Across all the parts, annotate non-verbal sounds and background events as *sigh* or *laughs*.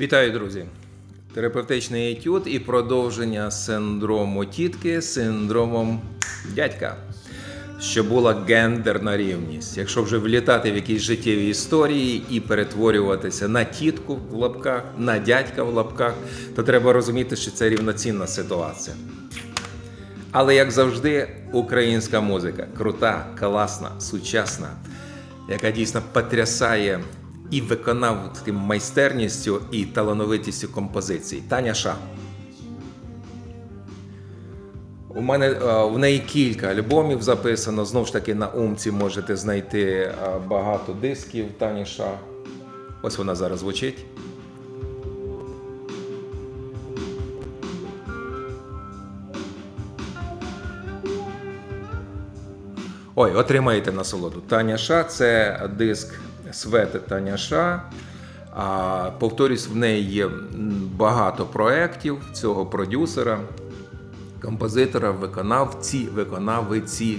Вітаю, друзі! Терапевтичний етюд і продовження синдрому тітки синдромом дядька, що була гендерна рівність. Якщо вже влітати в якісь життєві історії і перетворюватися на тітку в лапках, на дядька в лапках, то треба розуміти, що це рівноцінна ситуація. Але як завжди, українська музика крута, класна, сучасна, яка дійсно потрясає і виконав виконавським майстерністю, і талановитістю композицій. Таня Ша. У мене е, в неї кілька альбомів записано. Знову ж таки, на умці можете знайти е, багато дисків Тані Ша. Ось вона зараз звучить. Ой, отримаєте насолоду. Таня Ша це диск Свети Таня Ша. А, повторюсь, в неї є багато проєктів цього продюсера, композитора, виконавці, виконавиці.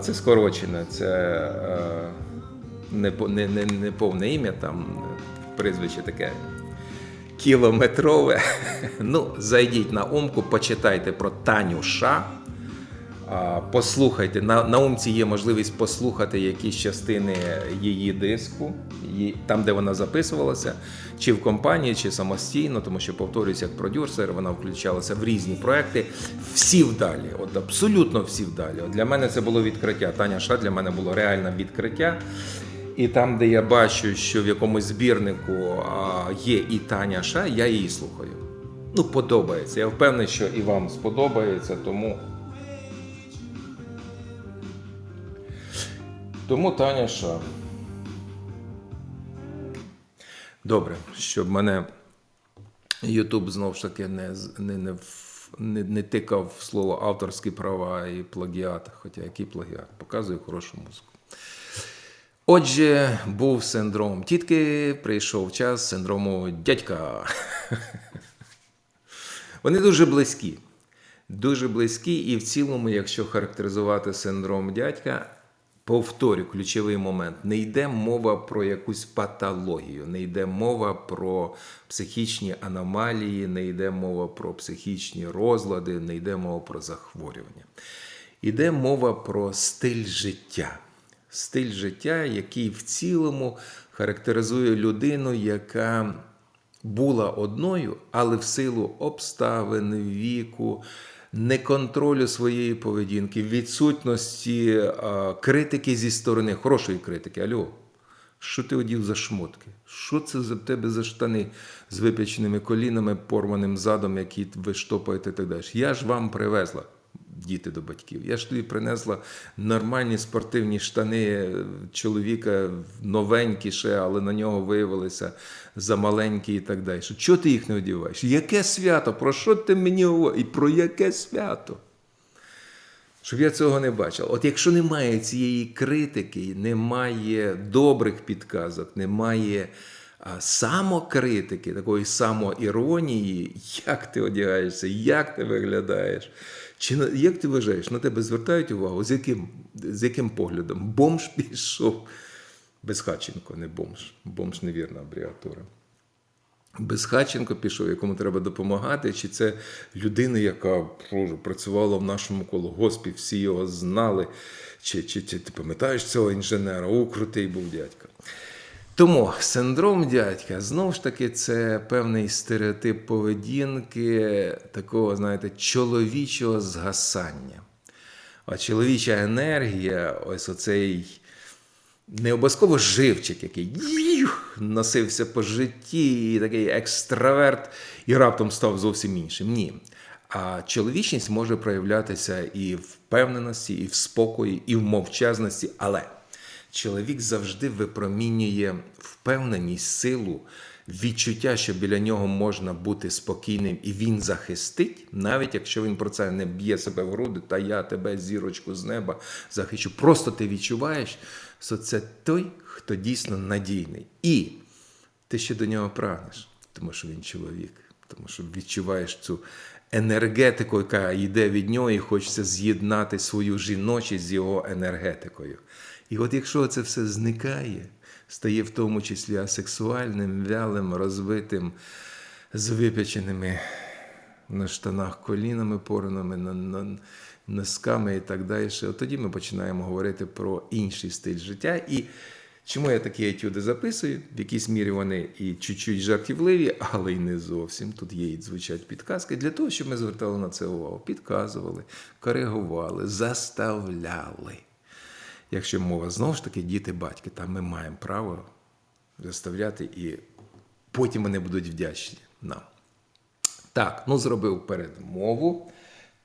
Це скорочене, це е, не, не, не, не повне ім'я, там прізвище таке кілометрове. *laughs* Ну, зайдіть на умку, почитайте про Таню Ша. А, Послухайте, на, на умці є можливість послухати якісь частини її диску, там, де вона записувалася, чи в компанії, чи самостійно, тому що, повторюсь, як продюсер, вона включалася в різні проекти. Всі вдалі, от абсолютно всі вдалі. От для мене це було відкриття. Таня Ша для мене було реальне відкриття. І там, де я бачу, що в якомусь збірнику є і Таня Ша, я її слухаю. Ну, подобається. Я впевнений, що і вам сподобається, тому. Тому Таня Ша. Добре, щоб мене Ютуб знову ж таки не, не, не, не, не тикав в слово авторські права і плагіат. Хоча який плагіат? Показує хорошу музику. Отже, був синдром тітки, прийшов час синдрому дядька. *laughs* Вони дуже близькі. Дуже близькі, і в цілому, якщо характеризувати синдром дядька, повторю ключовий момент: не йде мова про якусь патологію, не йде мова про психічні аномалії, не йде мова про психічні розлади, не йде мова про захворювання. Йде мова про стиль життя. Стиль життя, який в цілому характеризує людину, яка була одною, але в силу обставин, віку, неконтролю своєї поведінки, відсутності критики зі сторони, хорошої критики. Альо, що ти одів за шмотки? Що це за тебе за штани з вип'яченими колінами, порваним задом, які ви штопаєте і так далі? Я ж вам привезла. Діти до батьків. Я ж тобі принесла нормальні спортивні штани чоловіка, новенькі ще, але на нього виявилися замаленькі і так далі. Чого ти їх не одіваєш? Яке свято? Про що ти мені говориш? І про яке свято? Щоб я цього не бачив. От якщо немає цієї критики, немає добрих підказок, немає самокритики, такої самоіронії, як ти одягаєшся, як ти виглядаєш, чи як ти вважаєш, на тебе звертають увагу, з яким, з яким поглядом? Бомж *laughs* пішов. Безхатченко, не бомж. Бомж невірна абріатура. Безхатченко пішов, якому треба допомагати, чи це людина, яка Боже, працювала в нашому колгоспі, всі його знали. Чи, чи, чи ти пам'ятаєш цього інженера? О, крутий був дядька. Тому синдром дядька знову ж таки це певний стереотип поведінки такого, знаєте, чоловічого згасання. А чоловіча енергія, ось оцей не обов'язково живчик, який носився по житті, і такий екстраверт, і раптом став зовсім іншим. Ні. А чоловічність може проявлятися і в впевненості, і в спокої, і в мовчазності, але чоловік завжди випромінює впевненість, силу, відчуття, що біля нього можна бути спокійним, і він захистить, навіть якщо він про це не б'є себе в груди, та я тебе, зірочку з неба, захищу. Просто ти відчуваєш, що це той, хто дійсно надійний. І ти ще до нього прагнеш, тому що він чоловік, тому що відчуваєш цю енергетику, яка йде від нього, і хочеться з'єднати свою жіночість з його енергетикою. І от якщо це все зникає, стає в тому числі асексуальним, вялим, розбитим, з випеченими на штанах колінами пораними, на, на носками і так далі. От тоді ми починаємо говорити про інший стиль життя. І чому я такі етюди записую? В якійсь мірі вони і чуть-чуть жартівливі, але й не зовсім. Тут є і звучать підказки для того, щоб ми звертали на це увагу. Підказували, коригували, заставляли. Якщо мова знову ж таки діти, батьки, там ми маємо право заставляти, і потім вони будуть вдячні нам. Так, ну зробив передмову.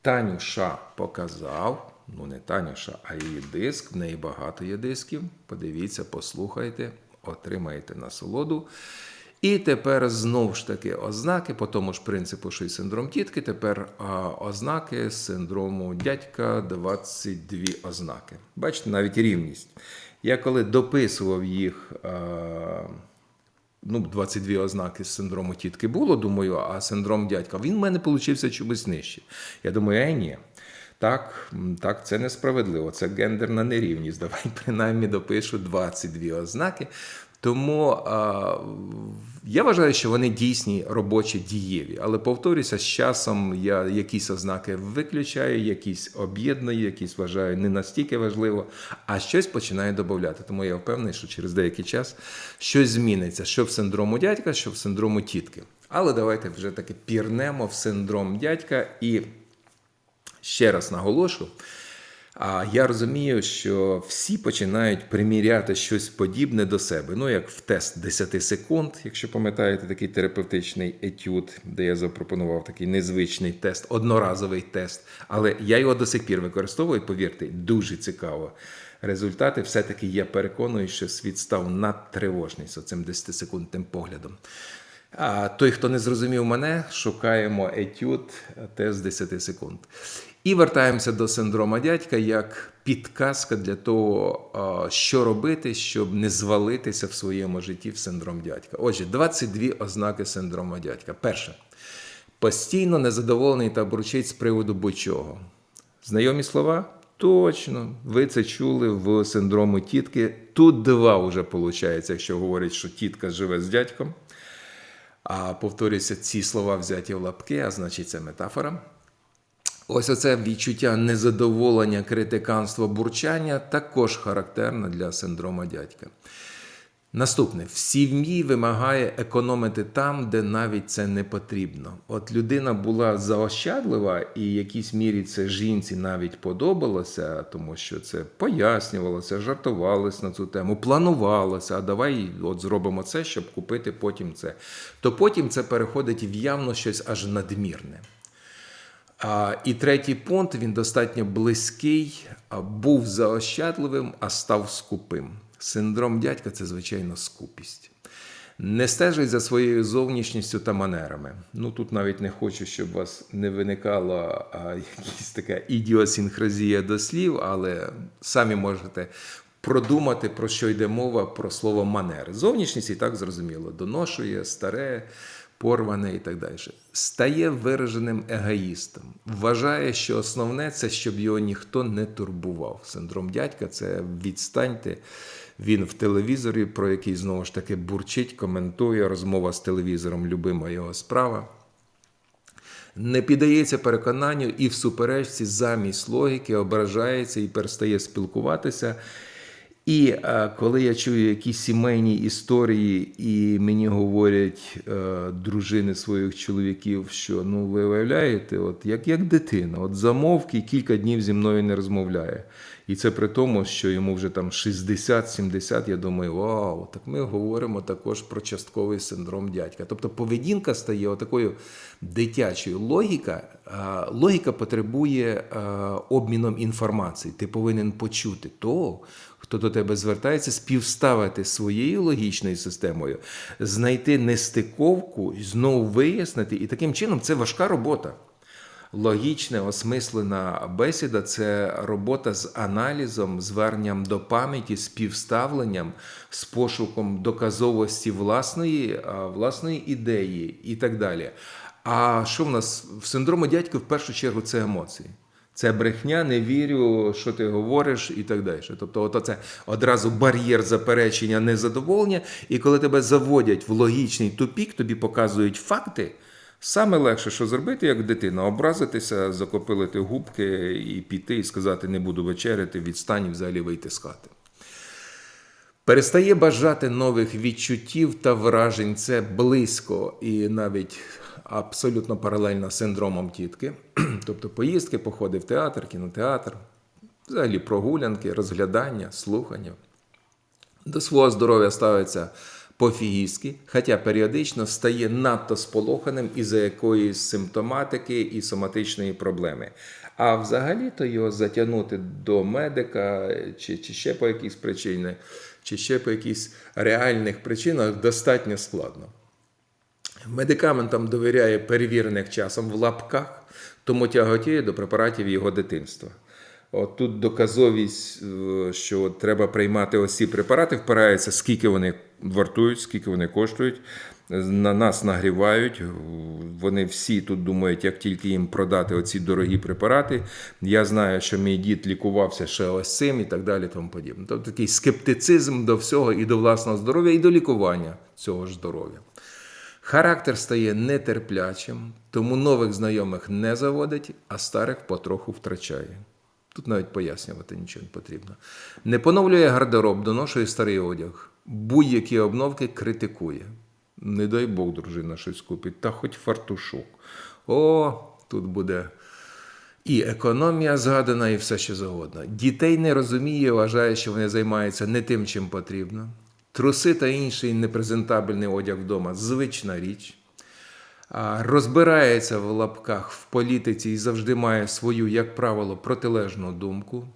Танюша показав. Ну, не Танюша, а її диск. В неї багато є дисків. Подивіться, послухайте, отримаєте насолоду. І тепер знову ж таки ознаки, по тому ж принципу, що й синдром тітки. Тепер ознаки синдрому дядька 22 ознаки. Бачите, навіть рівність. Я коли дописував їх. Ну, 22 ознаки з синдрому тітки було, думаю, а синдром дядька, він в мене получився чомусь нижче. Я думаю, е, ні. Так, так, це несправедливо. Це гендерна нерівність. Давай принаймні допишу 22 ознаки. Тому я вважаю, що вони дійсні робочі дієві. Але повторюся, з часом я якісь ознаки виключаю, якісь об'єдную, якісь вважаю не настільки важливо, а щось починаю додати. Тому я впевнений, що через деякий час щось зміниться, що в синдрому дядька, що в синдрому тітки. Але давайте вже таки пірнемо в синдром дядька і ще раз наголошу. А я розумію, що всі починають приміряти щось подібне до себе. Ну, як в тест 10 секунд, якщо пам'ятаєте, такий терапевтичний етюд, де я запропонував такий незвичний тест, одноразовий тест. Але я його до сих пір використовую, повірте, дуже цікаво. Результати все-таки я переконую, що світ став надтривожний з цим 10-секундним поглядом. А той, хто не зрозумів мене, шукаємо етюд тест 10 секунд. І вертаємося до синдрома дядька як підказка для того, що робити, щоб не звалитися в своєму житті в синдром дядька. Отже, 22 ознаки синдрома дядька. Перше. Постійно незадоволений та бурчить з приводу будь-чого. Знайомі слова? Точно, ви це чули в синдрому тітки. Тут два вже виходить, якщо говорять, що тітка живе з дядьком. А повторюється, ці слова взяті в лапки, а значить, це метафора. Ось оце відчуття незадоволення, критиканства, бурчання також характерне для синдрома дядька. Наступне, в сім'ї вимагає економити там, де навіть це не потрібно. От людина була заощадлива, і в якійсь мірі це жінці навіть подобалося, тому що це пояснювалося, жартувалося на цю тему, планувалося, а давай от зробимо це, щоб купити потім це. То потім це переходить в явно щось аж надмірне. І третій пункт він достатньо близький, був заощадливим, а став скупим. Синдром дядька це, звичайно, скупість. Не стежить за своєю зовнішністю та манерами. Ну тут навіть не хочу, щоб у вас не виникала якась така ідіосінхразія до слів, але самі можете продумати, про що йде мова, про слово манери. Зовнішність і так зрозуміло, доношує, старе, порване і так далі. Стає вираженим егоїстом. Вважає, що основне це, щоб його ніхто не турбував. Синдром дядька це відстаньте. Він в телевізорі, про який знову ж таки бурчить, коментує розмова з телевізором, любима його справа. Не піддається переконанню і в суперечці замість логіки ображається і перестає спілкуватися. І е, коли я чую якісь сімейні історії, і мені говорять е, дружини своїх чоловіків, що ну ви виявляєте, от як, як дитина, от замовки кілька днів зі мною не розмовляє. І це при тому, що йому вже там 60-70, я думаю, вау, так ми говоримо також про частковий синдром дядька. Тобто поведінка стає отакою дитячою. Логіка, а, логіка потребує обміном інформації. Ти повинен почути того, хто до тебе звертається, співставити своєю логічною системою, знайти нестиковку, знову вияснити. І таким чином це важка робота. Логічна, осмислена бесіда це робота з аналізом, зверненням до пам'яті, співставленням, з пошуком доказовості власної, власної ідеї і так далі. А що в нас в синдрому дядька в першу чергу це емоції. Це брехня, не вірю, що ти говориш, і так далі. Тобто, от це одразу бар'єр заперечення, незадоволення. І коли тебе заводять в логічний тупік, тобі показують факти. Саме легше, що зробити, як дитина, образитися, закопилити губки і піти, і сказати не буду вечеряти, відстань і взагалі вийти з хати. Перестає бажати нових відчуттів та вражень. Це близько і навіть абсолютно паралельно з синдромом тітки. *clears throat* Тобто поїздки, походи в театр, кінотеатр, взагалі прогулянки, розглядання, слухання. До свого здоров'я ставиться пофігістськи, хоча періодично стає надто сполоханим із-за якоїсь симптоматики і соматичної проблеми. А взагалі-то його затягнути до медика чи, чи ще по якійсь причині, чи ще по якихось реальних причинах достатньо складно. Медикаментам довіряє перевірених часом в лапках, тому тяготіє до препаратів його дитинства. От тут доказовість, е, що треба приймати ось ці препарати, впирається, скільки вони вартують, скільки вони коштують. На нас нагрівають. Вони всі тут думають, як тільки їм продати оці дорогі препарати. Я знаю, що мій дід лікувався ще ось цим і так далі. Тому подібне. Тобто такий скептицизм до всього і до власного здоров'я, і до лікування цього ж здоров'я. Характер стає нетерплячим, тому нових знайомих не заводить, а старих потроху втрачає. Тут навіть пояснювати нічого не потрібно. Не поновлює гардероб, доношує старий одяг. Будь-які обновки критикує. Не дай Бог, дружина, щось купить, та хоч фартушок. О, тут буде і економія згадана, і все що завгодно. Дітей не розуміє, вважає, що вони займаються не тим, чим потрібно. Труси та інший непрезентабельний одяг вдома звична річ. Розбирається в лапках в політиці і завжди має свою, як правило, протилежну думку.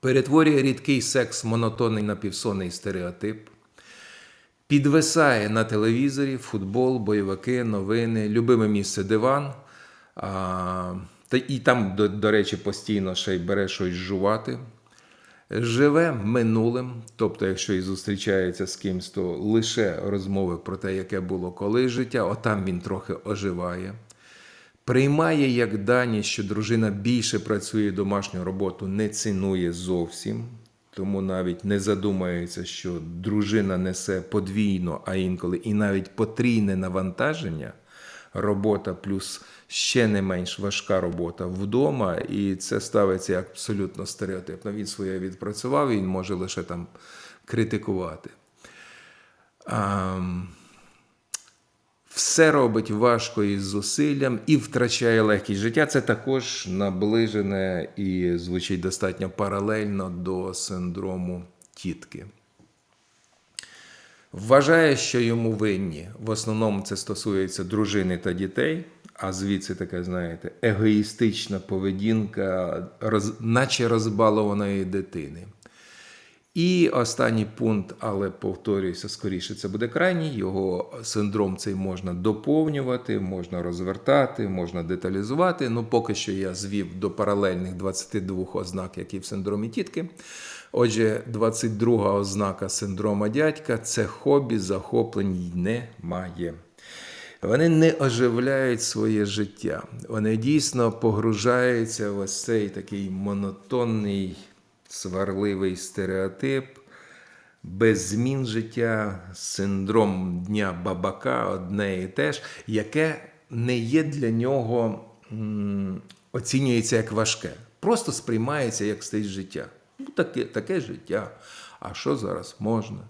Перетворює рідкий секс монотонний напівсонний стереотип. Підвисає на телевізорі футбол, бойовики, новини, любиме місце диван. А, та і там, до, до речі, постійно ще й бере щось жувати. Живе минулим, тобто, якщо і зустрічається з кимсь, то лише розмови про те, яке було колись життя, отам він трохи оживає. Приймає як дані, що дружина більше працює домашню роботу, не цінує зовсім, тому навіть не задумається, що дружина несе подвійно, а інколи і навіть потрійне навантаження. Робота плюс ще не менш важка робота вдома, і це ставиться як абсолютно стереотипно. Він своє відпрацював, він може лише там критикувати. А, все робить важко із зусиллям і втрачає легкість життя. Це також наближене і звучить достатньо паралельно до синдрому тітки. Вважає, що йому винні. В основному це стосується дружини та дітей, а звідси така, знаєте, егоїстична поведінка, роз, наче розбалованої дитини. І останній пункт, але повторююся, скоріше це буде крайній. Його синдром цей можна доповнювати, можна розвертати, можна деталізувати. Ну, поки що я звів до паралельних 22 ознак, які в синдромі тітки. Отже, 22 ознака синдрома дядька це хобі, захоплень немає. Вони не оживляють своє життя. Вони дійсно погружаються в ось цей такий монотонний, сварливий стереотип, без змін життя, синдром дня бабака, одне і те ж, яке не є для нього, оцінюється як важке, просто сприймається як стиль життя. Ну, таке, таке життя. А що зараз можна?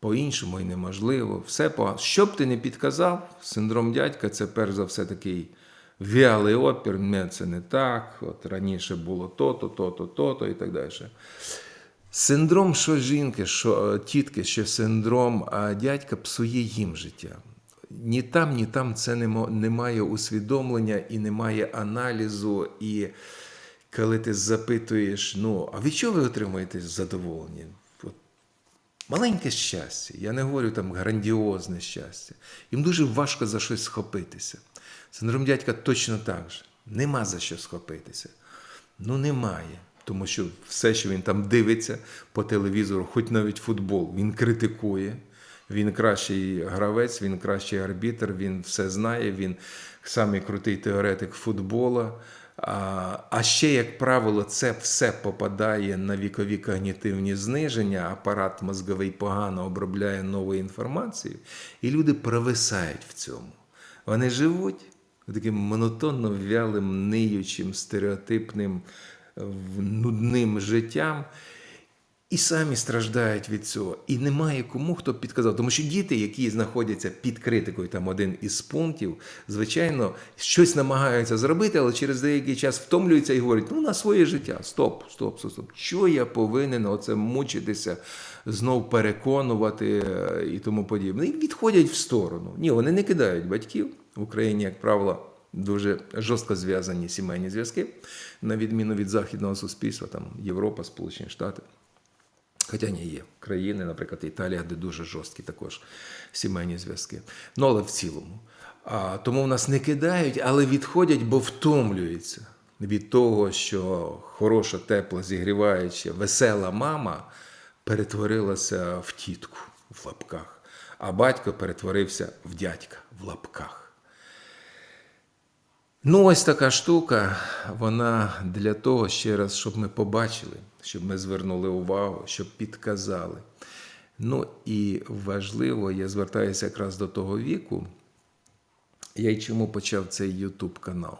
По-іншому і неможливо. Все погано. Що б ти не підказав, синдром дядька це перш за все такий вялий опір, не, це не так. От раніше було то-то, то-то, то-то і так далі. Синдром, що жінки, що тітки, що синдром дядька псує їм життя. Ні там, ні там це немає усвідомлення і немає аналізу. І коли ти запитуєш, ну, а від чого ви отримуєте задоволення? От, маленьке щастя, я не говорю там грандіозне щастя. Їм дуже важко за щось схопитися. Синдром дядька точно так же. Нема за що схопитися. Ну, немає. Тому що все, що він там дивиться по телевізору, хоч навіть футбол, він критикує. Він кращий гравець, він кращий арбітр, він все знає, він самий крутий теоретик футбола. А, ще, як правило, це все попадає на вікові когнітивні зниження, апарат мозговий погано обробляє нову інформацію, і люди провисають в цьому. Вони живуть таким монотонно вялим, ниючим, стереотипним, нудним життям. І самі страждають від цього. І немає кому, хто підказав. Тому що діти, які знаходяться під критикою, там один із пунктів, звичайно, щось намагаються зробити, але через деякий час втомлюються і говорять: ну на своє життя, стоп, стоп, стоп, стоп. Що я повинен оце мучитися, знов переконувати е, і тому подібне. І відходять в сторону. Ні, вони не кидають батьків в Україні, як правило. Дуже жорстко зв'язані сімейні зв'язки, на відміну від західного суспільства, там Європа, Сполучені Штати. Хоча ні, є країни, наприклад, Італія, де дуже жорсткі також сімейні зв'язки. Ну, але в цілому. А, тому в нас не кидають, але відходять, бо втомлюються від того, що хороша, тепла, зігріваюча, весела мама перетворилася в тітку в лапках, а батько перетворився в дядька в лапках. Ну, ось така штука, вона для того, ще раз, щоб ми побачили, щоб ми звернули увагу, щоб підказали. Ну і важливо, я звертаюся якраз до того віку, я й чому почав цей YouTube канал.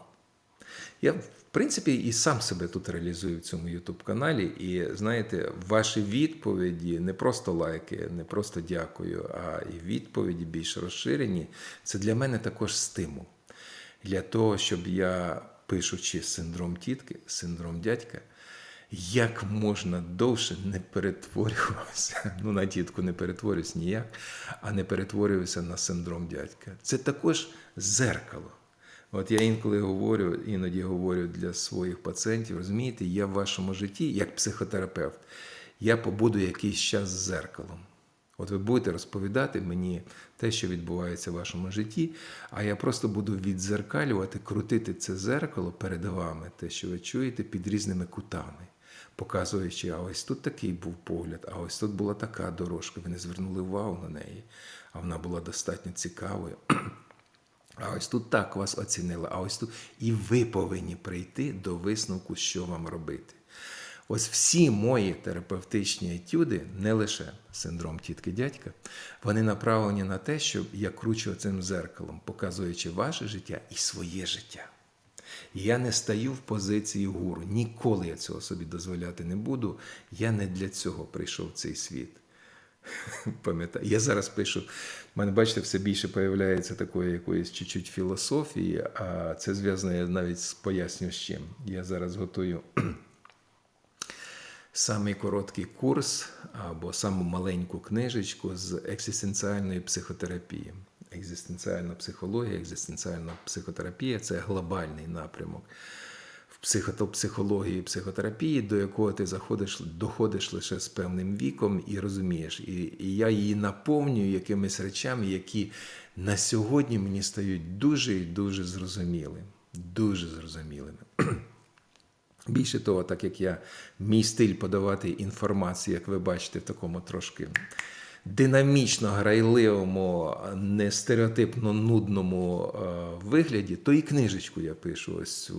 Я, в принципі, і сам себе тут реалізую в цьому YouTube каналі. І знаєте, ваші відповіді не просто лайки, не просто дякую, а і відповіді більш розширені. Це для мене також стимул для того, щоб я, пишучи синдром тітки, синдром дядька, як можна довше не перетворювався. *laughs* Ну, на тітку не перетворююсь ніяк, а не перетворювався на синдром дядька. Це також зеркало. От я інколи говорю, іноді говорю для своїх пацієнтів, розумієте, я в вашому житті, як психотерапевт, я побуду якийсь час з зеркалом. От ви будете розповідати мені те, що відбувається в вашому житті, а я просто буду відзеркалювати, крутити це зеркало перед вами, те, що ви чуєте, під різними кутами, показуючи, а ось тут такий був погляд, а ось тут була така дорожка. Ви не звернули увагу на неї, а вона була достатньо цікавою. *clears throat* А ось тут так вас оцінили, а ось тут. І ви повинні прийти до висновку, що вам робити. Ось всі мої терапевтичні етюди, не лише синдром тітки дядька, вони направлені на те, щоб я кручу цим зеркалом, показуючи ваше життя і своє життя. Я не стаю в позиції гуру. Ніколи я цього собі дозволяти не буду. Я не для цього прийшов в цей світ. *laughs* Пам'ятаю, я зараз пишу. в мене, бачите, все більше появляється такої якоїсь чуть-чуть філософії, а це зв'язано я навіть з поясню з чим. Я зараз готую самий короткий курс або саму маленьку книжечку з екзистенціальної психотерапії. Екзистенціальна психологія, екзистенціальна психотерапія це глобальний напрямок в психопсихології і психотерапії, до якого ти заходиш, доходиш лише з певним віком і розумієш. І, і я її наповнюю якимись речами, які на сьогодні мені стають дуже і дуже зрозумілими. Дуже зрозумілими. Більше того, так як я мій стиль подавати інформацію, як ви бачите, в такому трошки динамічно грайливому, не стереотипно нудному е, вигляді, то і книжечку я пишу. Ось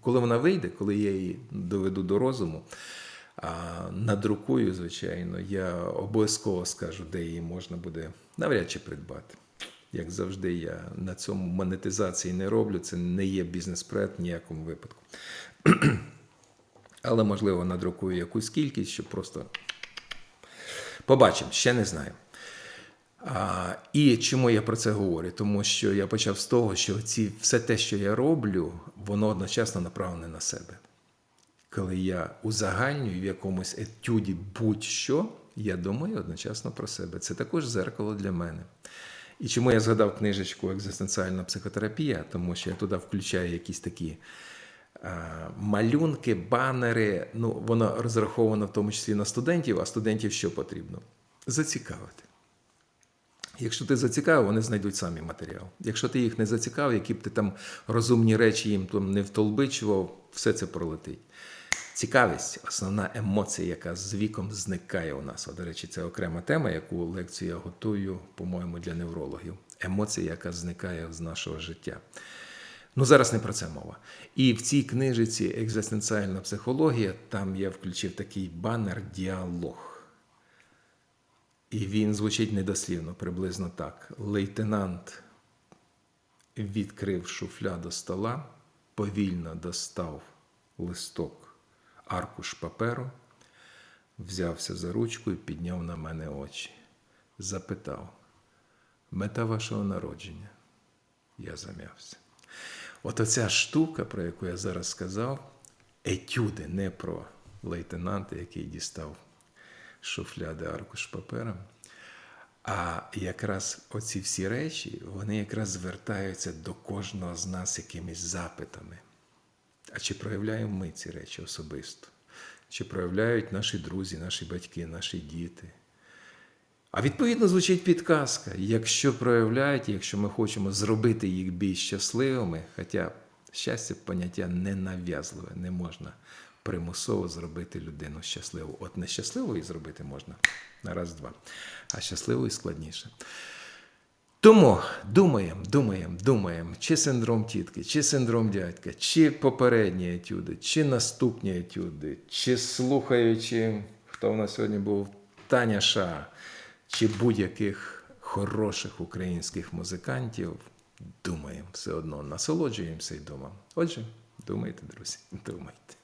коли вона вийде, коли я її доведу до розуму. А надрукую, звичайно, я обов'язково скажу, де її можна буде навряд чи придбати. Як завжди, я на цьому монетизації не роблю, це не є бізнес-проект в ніякому випадку. Але, можливо, надрукую якусь кількість, щоб просто побачимо, ще не знаю. А, І чому я про це говорю? Тому що я почав з того, що ці, все те, що я роблю, воно одночасно направлене на себе. Коли я узагальнюю в якомусь етюді будь-що, я думаю одночасно про себе. Це також зеркало для мене. І чому я згадав книжечку Екзистенціальна психотерапія, тому що я туди включаю якісь такі малюнки, банери. Ну, воно розраховано в тому числі на студентів, а студентів що потрібно? Зацікавити. Якщо ти зацікавив, вони знайдуть самі матеріал. Якщо ти їх не зацікавив, які б ти там розумні речі їм там не втолбичував, все це пролетить. Цікавість основна емоція, яка з віком зникає у нас. О, до речі, це окрема тема, яку лекцію я готую, по-моєму, для неврологів. Емоція, яка зникає з нашого життя. Ну, зараз не про це мова. І в цій книжиці Екзистенціальна психологія там я включив такий банер діалог. І він звучить недослівно, приблизно так. Лейтенант відкрив шуфляду стола, повільно достав листок, аркуш паперу, взявся за ручку і підняв на мене очі. Запитав: мета вашого народження? Я зам'явся. От оця штука, про яку я зараз сказав, етюди не про лейтенанта, який дістав шуфляди аркуш папера. А якраз оці всі речі, вони якраз звертаються до кожного з нас якимись запитами. А чи проявляємо ми ці речі особисто? Чи проявляють наші друзі, наші батьки, наші діти? А відповідно звучить підказка. Якщо проявляють, якщо ми хочемо зробити їх більш щасливими, хоча щастя поняття ненав'язливе, не можна примусово зробити людину щасливу. От нещасливою зробити можна на раз-два, а щасливою складніше. Тому думаємо, думаємо, думаємо, чи синдром тітки, чи синдром дядька, чи попередні етюди, чи наступні етюди, чи слухаючи, хто в нас сьогодні був Таня Ша, чи будь-яких хороших українських музикантів, думаємо все одно, насолоджуємося і думаємо. Отже, думайте, друзі, *laughs* думайте.